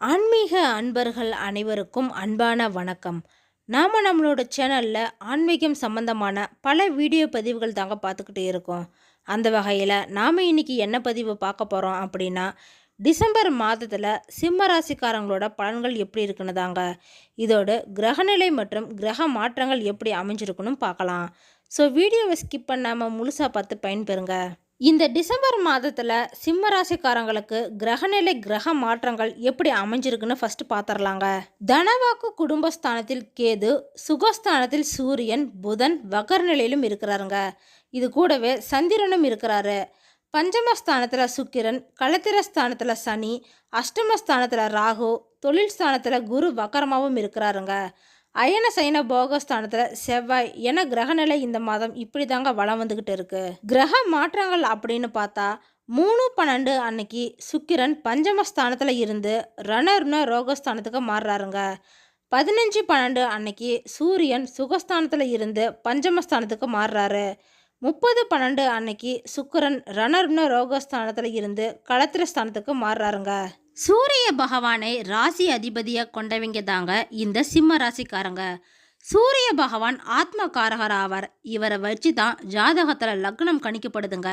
ஆன்மீக அன்பர்கள் அனைவருக்கும் அன்பான வணக்கம். நாம் நம்மளோட சேனலில் ஆன்மீகம் சம்பந்தமான பல வீடியோ பதிவுகள் தாங்க பார்த்துக்கிட்டு இருக்கோம். அந்த வகையில் நாம் இன்னைக்கு என்ன பதிவு பார்க்க போகிறோம் அப்படின்னா டிசம்பர் மாதத்தில் சிம்ம ராசிக்காரங்களோட பலன்கள் எப்படி இருக்குன்னு தாங்க. இதோடு கிரகநிலை மற்றும் கிரக மாற்றங்கள் எப்படி அமைஞ்சிருக்குன்னு பார்க்கலாம். ஸோ வீடியோவை ஸ்கிப் பண்ணாமல் முழுசாக பார்த்து பயன்பெறுங்க. இந்த டிசம்பர் மாதத்தில் சிம்ம ராசிக்காரங்களுக்கு கிரகநிலை கிரக மாற்றங்கள் எப்படி அமைஞ்சிருக்குன்னு ஃபர்ஸ்ட் பார்த்துடலாங்க தனவாக்கு குடும்பஸ்தானத்தில் கேது சுகஸ்தானத்தில் சூரியன் புதன் வகர் நிலையிலும் இருக்கிறாருங்க. இது கூடவே சந்திரனும் இருக்கிறாரு. பஞ்சமஸ்தானத்தில் சுக்கிரன் களத்திரஸ்தானத்தில் சனி அஷ்டமஸ்தானத்தில் ராகு தொழில் ஸ்தானத்தில் குரு வக்கரமாகவும் இருக்கிறாருங்க. அயன சைன போகஸ்தானத்தில் செவ்வாய் என கிரகநிலை இந்த மாதம் இப்படி தாங்க வளம் வந்துக்கிட்டு இருக்கு. கிரக மாற்றங்கள் அப்படின்னு பார்த்தா மூணு பன்னெண்டு அன்னைக்கு சுக்கிரன் பஞ்சமஸ்தானத்தில் இருந்து ரணருண ரோகஸ்தானத்துக்கு மாறுறாருங்க. பதினஞ்சு பன்னெண்டு அன்னைக்கு சூரியன் சுகஸ்தானத்தில் இருந்து பஞ்சமஸ்தானத்துக்கு மாறுறாரு. முப்பது பன்னெண்டு அன்னைக்கு சுக்கிரன் ரணர்ன ரோகஸ்தானத்தில் இருந்து களத்திரஸ்தானத்துக்கு மாறுறாருங்க. சூரிய பகவானை ராசி அதிபதியாக கொண்டவங்க தாங்க இந்த சிம்ம ராசிக்காரங்க. சூரிய பகவான் ஆத்மகாரகர் ஆவார். இவரை வச்சு தான் ஜாதகத்தில் லக்னம் கணிக்கப்படுதுங்க.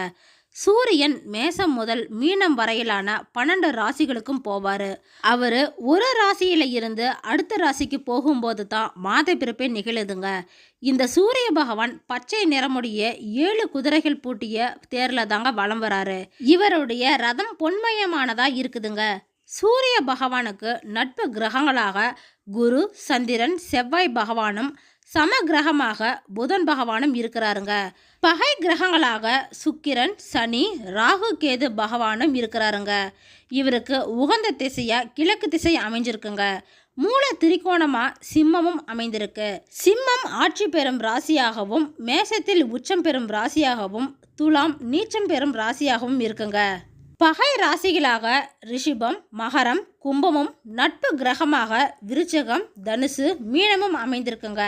சூரியன் மேசம் முதல் மீனம் வரையிலான பன்னெண்டு ராசிகளுக்கும் போவார். அவர் ஒரு ராசியில் இருந்து அடுத்த ராசிக்கு போகும்போது தான் மாத பிறப்பே நிகழுதுங்க. இந்த சூரிய பகவான் பச்சை நிறமுடைய ஏழு குதிரைகள் பூட்டிய தேரில் தாங்க வலம் வராரு. இவருடைய ரதம் பொன்மயமானதாக இருக்குதுங்க. சூரிய பகவானுக்கு நட்பு கிரகங்களாக குரு சந்திரன் செவ்வாய் பகவானும் சம கிரகமாக புதன் பகவானும் இருக்கிறாருங்க. பகை கிரகங்களாக சுக்கிரன் சனி ராகு கேது பகவானும் இருக்கிறாருங்க. இவருக்கு உகந்த திசையாக கிழக்கு திசை அமைஞ்சிருக்குங்க. மூல திரிகோணமாக சிம்மமும் அமைந்திருக்கு. சிம்மம் ஆட்சி பெறும் ராசியாகவும் மேசத்தில் உச்சம் பெறும் ராசியாகவும் துலாம் நீச்சம் பெறும் ராசியாகவும் இருக்குங்க. பகை ராசிகளாக ரிஷிபம் மகரம் கும்பமும் நட்பு கிரகமாக விருச்சகம் தனுசு மீனமும் அமைந்திருக்குங்க.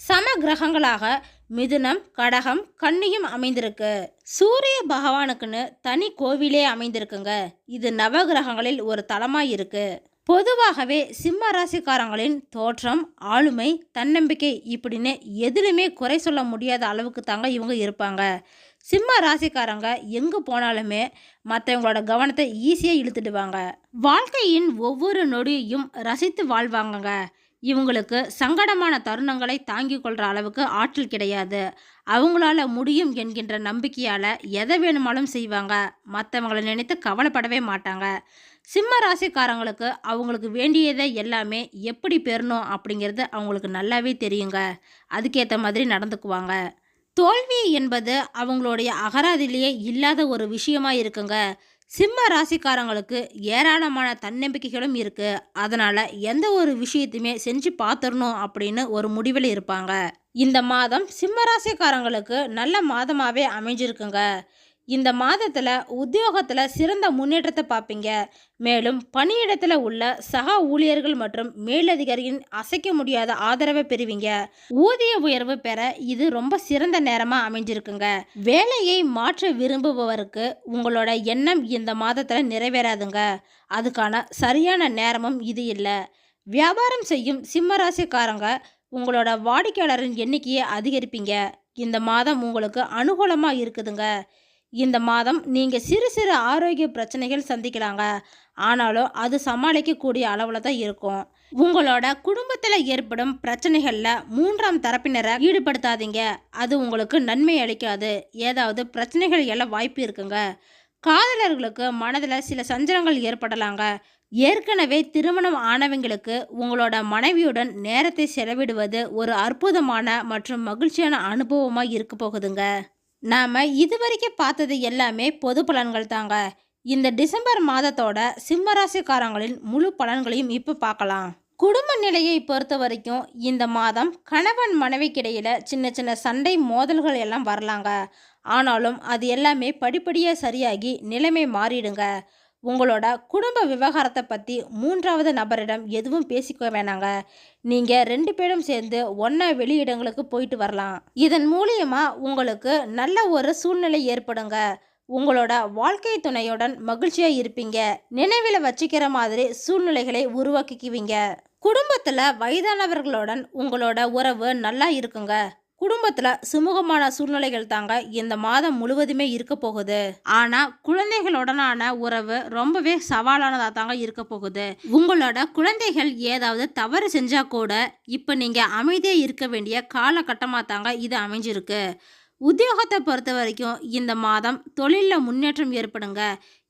சம கிரகங்களாக மிதுனம் கடகம் கன்னியும் அமைந்திருக்கு. சூரிய பகவானுக்குன்னு தனி கோவிலே அமைந்திருக்குங்க. இது நவகிரகங்களில் ஒரு தலமாக இருக்கு. பொதுவாகவே சிம்ம ராசிக்காரங்களின் தோற்றம் ஆளுமை தன்னம்பிக்கை இப்படின்னு எதிலுமே குறை சொல்ல முடியாத அளவுக்கு தாங்க இவங்க இருப்பாங்க. சிம்ம ராசிக்காரங்க எங்கே போனாலுமே மற்றவங்களோட கவனத்தை ஈஸியாக இழுத்துடுவாங்க. வாழ்க்கையின் ஒவ்வொரு நொடியையும் ரசித்து வாழ்வாங்கங்க. இவங்களுக்கு சங்கடமான தருணங்களை தாங்கிக் கொள்கிற அளவுக்கு ஆற்றல் கிடையாது. அவங்களால முடியும் என்கின்ற நம்பிக்கையால் எதை வேணுமாலும் செய்வாங்க. மற்றவங்களை நினைத்து கவலைப்படவே மாட்டாங்க. சிம்ம ராசிக்காரங்களுக்கு அவங்களுக்கு வேண்டியதை எல்லாமே எப்படி பெறணும் அப்படிங்கிறது அவங்களுக்கு நல்லாவே தெரியுங்க. அதுக்கேற்ற மாதிரி நடந்துக்குவாங்க. தோல்வி என்பது அவங்களுடைய அகராதிலேயே இல்லாத ஒரு விஷயமா இருக்குங்க. சிம்ம ராசிக்காரங்களுக்கு ஏராளமான தன்னம்பிக்கைகளும் இருக்கு. அதனால எந்த ஒரு விஷயத்தையுமே செஞ்சு பார்த்துடணும் அப்படின்னு ஒரு முடிவில் இருப்பாங்க. இந்த மாதம் சிம்ம ராசிக்காரங்களுக்கு நல்ல மாதமாகவே அமைஞ்சிருக்குங்க. இந்த மாதத்தில் உத்தியோகத்தில் சிறந்த முன்னேற்றத்தை பார்ப்பீங்க. மேலும் பணியிடத்தில் உள்ள சக ஊழியர்கள் மற்றும் மேலதிகாரியின் அசைக்க முடியாத ஆதரவை பெறுவீங்க. ஊதிய உயர்வு பெற இது ரொம்ப சிறந்த நேரமாக அமைஞ்சிருக்குங்க. வேலையை மாற்ற விரும்புபவருக்கு உங்களோட எண்ணம் இந்த மாதத்தில் நிறைவேறாதுங்க. அதுக்கான சரியான நேரமும் இது இல்லை. வியாபாரம் செய்யும் சிம்மராசிக்காரங்க உங்களோட வாடிக்கையாளரின் எண்ணிக்கையை அதிகரிப்பீங்க. இந்த மாதம் உங்களுக்கு அனுகூலமாக இருக்குதுங்க. இந்த மாதம் நீங்கள் சிறு சிறு ஆரோக்கிய பிரச்சனைகள் சந்திக்கலாங்க. ஆனாலும் அது சமாளிக்கக்கூடிய அளவில் தான் இருக்கும். உங்களோட குடும்பத்தில் ஏற்படும் பிரச்சனைகளில் மூன்றாம் தரப்பினரை ஈடுபடுத்தாதீங்க. அது உங்களுக்கு நன்மை அளிக்காது. ஏதாவது பிரச்சனைகள் எல்லாம் வாய்ப்பு இருக்குங்க. காதலர்களுக்கு மனதில் சில சஞ்சலங்கள் ஏற்படலாங்க. ஏற்கனவே திருமணம் ஆனவங்களுக்கு உங்களோட மனைவியுடன் நேரத்தை செலவிடுவது ஒரு அற்புதமான மற்றும் மகிழ்ச்சியான அனுபவமாக இருக்க போகுதுங்க. நாம் இதுவரைக்கும் பார்த்தது எல்லாமே பொது பலன்கள் தாங்க. இந்த டிசம்பர் மாதத்தோட சிம்மராசிக்காரங்களின் முழு பலன்களையும் இப்போ பார்க்கலாம். குடும்ப நிலையை பொறுத்த வரைக்கும் இந்த மாதம் கணவன் மனைவிக்கிடையில் சின்ன சின்ன சண்டை மோதல்கள் எல்லாம் வரலாங்க. ஆனாலும் அது எல்லாமே படிப்படியாக சரியாகி நிலைமை மாறிடுங்க. உங்களோட குடும்ப விவகாரத்தை பற்றி மூன்றாவது நபரிடம் எதுவும் பேசிக்க வேணாங்க. நீங்கள் ரெண்டு பேரும் சேர்ந்து ஒன்றா வெளியிடங்களுக்கு போயிட்டு வரலாம். இதன் மூலியமாக உங்களுக்கு நல்ல ஒரு சூழ்நிலை ஏற்படுங்க. உங்களோட வாழ்க்கை துணையுடன் மகிழ்ச்சியாக இருப்பீங்க. நினைவில் வச்சுக்கிற மாதிரி சூழ்நிலைகளை உருவாக்கிக்குவீங்க. குடும்பத்தில் வயதானவர்களுடன் உங்களோட உறவு நல்லா இருக்குங்க. குடும்பத்தில் சுமூகமான சூழ்நிலைகள் தாங்க இந்த மாதம் முழுவதுமே இருக்க போகுது. ஆனால் குழந்தைகளுடனான உறவு ரொம்பவே சவாலானதாக தாங்க இருக்க போகுது. உங்களோட குழந்தைகள் ஏதாவது தவறு செஞ்சா கூட இப்போ நீங்கள் அமைதியாக இருக்க வேண்டிய காலகட்டமாக தாங்க இது அமைஞ்சிருக்கு. உத்தியோகத்தை பொறுத்த வரைக்கும் இந்த மாதம் தொழிலில் முன்னேற்றம் ஏற்படுங்க.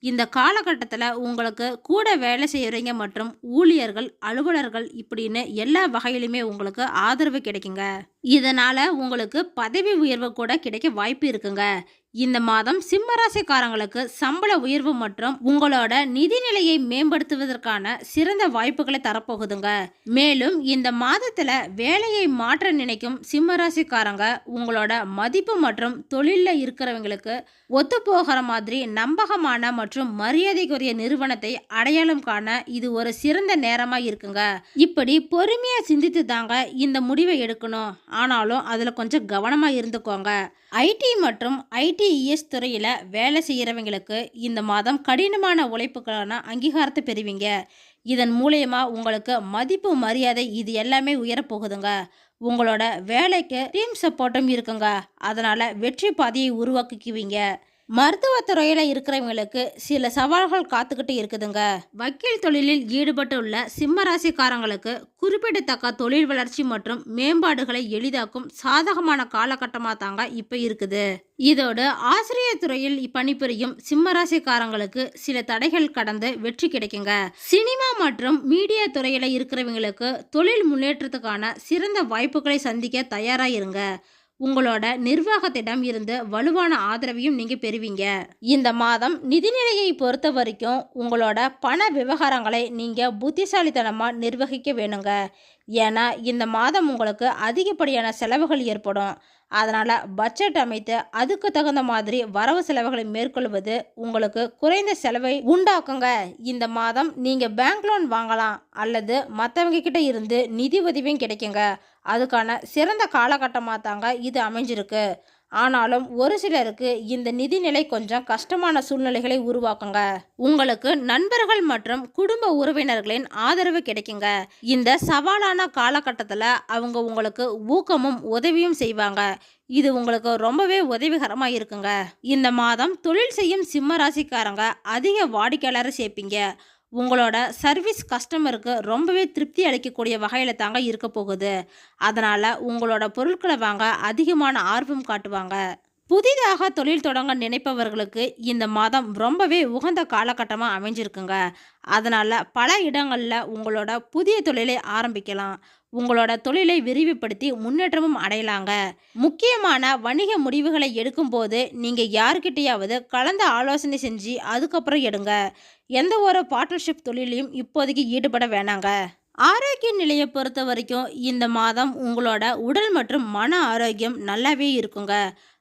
இந்த காலகட்டத்தில் உங்களுக்கு கூட வேலை செய்கிறவங்க மற்றும் ஊழியர்கள் அலுவலர்கள் இப்படின்னு எல்லா வகையிலுமே உங்களுக்கு ஆதரவு கிடைக்குங்க. இதனால் உங்களுக்கு பதவி உயர்வு கூட கிடைக்க வாய்ப்பு இருக்குங்க. இந்த மாதம் சிம்மராசிக்காரங்களுக்கு சம்பள உயர்வு மற்றும் உங்களோட நிதிநிலையை மேம்படுத்துவதற்கான சிறந்த வாய்ப்புகளை தரப்போகுதுங்க. மேலும் இந்த மாதத்துல வேலையை மாற்ற நினைக்கும் சிம்மராசிக்காரங்க உங்களோட மதிப்பு மற்றும் தொழிலில் இருக்கிறவங்களுக்கு ஒத்து போகிற மாதிரி நம்பகமான மற்றும் மரியாதைக்குரிய நிறுவனத்தை அடையாளம் காண இது ஒரு சிறந்த நேரமா இருக்குங்க. இப்படி பொறுமையா சிந்தித்து தாங்க இந்த முடிவை எடுக்கணும். ஆனாலும் அதுல கொஞ்சம் கவனமா இருந்துக்கோங்க. ஐடி மற்றும் ஐடி ஐடிஇஎஸ் துறையில் வேலை செய்கிறவங்களுக்கு இந்த மாதம் கடினமான உழைப்புக்கான அங்கீகாரத்தை பெறுவீங்க. இதன் மூலயமா உங்களுக்கு மதிப்பு மரியாதை இது எல்லாமே உயரப்போகுதுங்க. உங்களோட வேலைக்கு டீம் சப்போர்ட்டும் இருக்குங்க. அதனால் வெற்றி பாதையை உருவாக்கிக்குவீங்க மருத்துவத்துறையில் இருக்கிறவங்களுக்கு சில சவால்கள் காத்துக்கிட்டு இருக்குதுங்க. வக்கீல் தொழிலில் ஈடுபட்டுள்ள சிம்ம ராசிக்காரங்களுக்கு குறிப்பிடத்தக்க தொழில் வளர்ச்சி மற்றும் மேம்பாடுகளை எளிதாக்கும் சாதகமான காலகட்டமாக தாங்க இப்போ இருக்குது. இதோடு ஆசிரியர் துறையில் பணிபுரியும் சிம்மராசிக்காரங்களுக்கு சில தடைகள் கடந்து வெற்றி கிடைக்குங்க. சினிமா மற்றும் மீடியா துறையில் இருக்கிறவங்களுக்கு தொழில் முன்னேற்றத்துக்கான சிறந்த வாய்ப்புகளை சந்திக்க தயாராக இருங்க. உங்களோட நிர்வாகத்திடம் இருந்து வலுவான ஆதரவையும் நீங்கள் பெறுவீங்க. இந்த மாதம் நிதிநிலையை பொறுத்த வரைக்கும் உங்களோட பண விவகாரங்களை நீங்கள் புத்திசாலித்தனமாக நிர்வகிக்க வேணுங்க. ஏன்னா இந்த மாதம் உங்களுக்கு அதிகப்படியான செலவுகள் ஏற்படும். அதனால் பட்ஜெட் அமைத்து அதுக்கு தகுந்த மாதிரி வரவு செலவுகளை மேற்கொள்வது உங்களுக்கு குறைந்த செலவை உண்டாக்குங்க. இந்த மாதம் நீங்கள் பேங்க் லோன் வாங்கலாம் அல்லது மற்றவங்க கிட்ட இருந்து நிதி உதவியும் கிடைக்குங்க. அதுக்கான சிறந்த காலகட்டமாக தாங்க இது அமைஞ்சிருக்கு. ஆனாலும் ஒரு சிலருக்கு இந்த நிதிநிலை கொஞ்சம் கஷ்டமான சூழ்நிலைகளை உருவாக்குங்க. உங்களுக்கு நண்பர்கள் மற்றும் குடும்ப உறவினர்களின் ஆதரவு கிடைக்குங்க. இந்த சவாலான காலகட்டத்தில் அவங்க உங்களுக்கு ஊக்கமும் உதவியும் செய்வாங்க. இது உங்களுக்கு ரொம்பவே உதவிகரமாக இருக்குங்க. இந்த மாதம் தொழில் செய்யும் சிம்ம ராசிக்காரங்க அதிக வாடிக்கையாளரை சேர்ப்பீங்க. உங்களோட சர்வீஸ் கஸ்டமருக்கு ரொம்பவே திருப்தி அளிக்கக்கூடிய வகையில் தாங்க இருக்க போகுது. அதனால் உங்களோட பொருட்களை வாங்க அதிகமான ஆர்வம் காட்டுவாங்க. புதிதாக தொழில் தொடங்க நினைப்பவர்களுக்கு இந்த மாதம் ரொம்பவே உகந்த காலகட்டமாக அமைஞ்சிருக்குங்க. அதனால் பல இடங்களில் உங்களோட புதிய தொழிலை ஆரம்பிக்கலாம். உங்களோட தொழிலை விரிவுபடுத்தி முன்னேற்றமும் அடையலாங்க. முக்கியமான வணிக முடிவுகளை எடுக்கும்போது நீங்கள் யாருக்கிட்டையாவது கலந்து ஆலோசனை செஞ்சு அதுக்கப்புறம் எடுங்க. எந்த ஒரு பார்ட்னர்ஷிப் தொழிலையும் இப்போதைக்கு ஈடுபட வேணாங்க. ஆரோக்கிய நிலையை பொறுத்த வரைக்கும் இந்த மாதம் உங்களோட உடல் மற்றும் மன ஆரோக்கியம் நல்லாவே இருக்குங்க.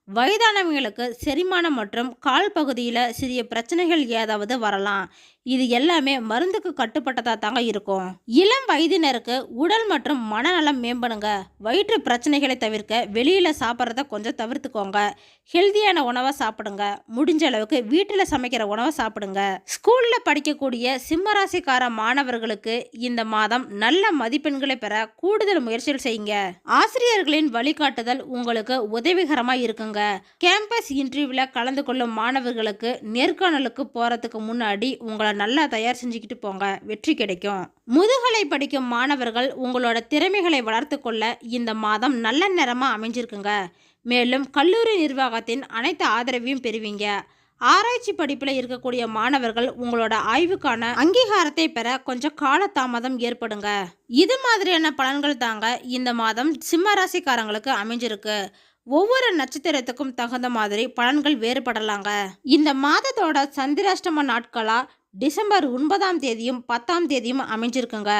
வயதானவங்களுக்கு செரிமானம் மற்றும் கால் பகுதியில் சிறிய பிரச்சனைகள் ஏதாவது வரலாம். இது எல்லாமே மருந்துக்கு கட்டுப்பட்டதாக தாங்க இருக்கும். இளம் வயதினருக்கு உடல் மற்றும் மனநலம் மேம்படுங்க. வயிற்று பிரச்சனைகளை தவிர்க்க வெளியில் சாப்பிட்றத கொஞ்சம் தவிர்த்துக்கோங்க. ஹெல்த்தியான உணவை சாப்பிடுங்க. முடிஞ்ச அளவுக்கு வீட்டில் சமைக்கிற உணவை சாப்பிடுங்க. ஸ்கூலில் படிக்கக்கூடிய சிம்மராசிக்கார மாணவர்களுக்கு இந்த மாதம் நல்ல மதிப்பெண்களை பெற கூடுதல் முயற்சிகள் செய்யுங்க. ஆசிரியர்களின் வழிகாட்டுதல் உங்களுக்கு உதவிகரமாக இருக்குங்க. கேம்பஸ் இன்டர்வியூவில் கலந்து கொள்ளும் மாணவர்களுக்கு நேர்காணலுக்கு போகிறதுக்கு முன்னாடி உங்களை நல்லா தயார் செஞ்சுக்கிட்டு போங்க. வெற்றி கிடைக்கும். முதுகலை படிக்கும் மாணவர்கள் உங்களோட திறமைகளை வளர்த்து கொள்ள இந்த மாதம் நல்ல நேரமாக அமைஞ்சிருக்குங்க. மேலும் கல்லூரி நிர்வாகத்தின் அனைத்து ஆதரவையும் பெறுவீங்க. ஆராய்ச்சி படிப்பில் இருக்கக்கூடிய மாணவர்கள் உங்களோட ஆய்வுக்கான அங்கீகாரத்தை பெற கொஞ்சம் காலதாமதம் ஏற்படுங்க. இது மாதிரியான பலன்கள் தாங்க இந்த மாதம் சிம்ம ராசிக்காரங்களுக்கு அமைஞ்சிருக்கு. ஒவ்வொரு நட்சத்திரத்துக்கும் தகுந்த மாதிரி பலன்கள் வேறுபடலாங்க. இந்த மாதத்தோட சந்திராஷ்டம நாட்களா டிசம்பர் ஒன்பதாம் தேதியும் பத்தாம் தேதியும் அமைஞ்சிருக்குங்க.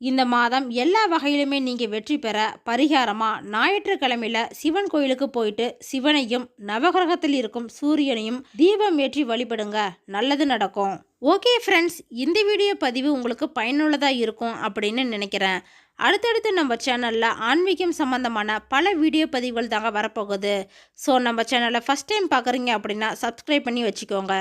இந்த மாதம் எல்லா வகையிலுமே நீங்கள் வெற்றி பெற பரிகாரமாக ஞாயிற்றுக்கிழமையில் சிவன் கோயிலுக்கு போயிட்டு சிவனையும் நவகிரகத்தில் இருக்கும் சூரியனையும் தீபம் ஏற்றி வழிபடுங்க. நல்லது நடக்கும். ஓகே ஃப்ரெண்ட்ஸ் இந்த வீடியோ பதிவு உங்களுக்கு பயனுள்ளதாக இருக்கும் அப்படின்னு நினைக்கிறேன். அடுத்தடுத்து நம்ம சேனலில் ஆன்மீகம் சம்மந்தமான பல வீடியோ பதிவுகள் தாங்க வரப்போகுது. ஸோ நம்ம சேனலை ஃபஸ்ட் டைம் பார்க்குறீங்க அப்படின்னா சப்ஸ்கிரைப் பண்ணி வச்சுக்கோங்க.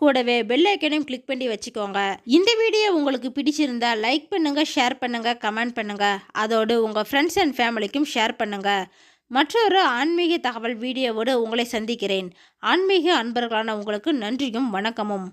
கூடவே பெல் ஐக்கனையும் கிளிக் பண்ணி வச்சுக்கோங்க. இந்த வீடியோ உங்களுக்கு பிடிச்சிருந்தா லைக் பண்ணுங்கள் ஷேர் பண்ணுங்கள் கமெண்ட் பண்ணுங்கள் அதோடு உங்கள் ஃப்ரெண்ட்ஸ் அண்ட் ஃபேமிலிக்கும் ஷேர் பண்ணுங்கள் மற்றொரு ஆன்மீக தகவல் வீடியோவோடு உங்களை சந்திக்கிறேன். ஆன்மீக அன்பர்களான உங்களுக்கு நன்றியும் வணக்கமும்.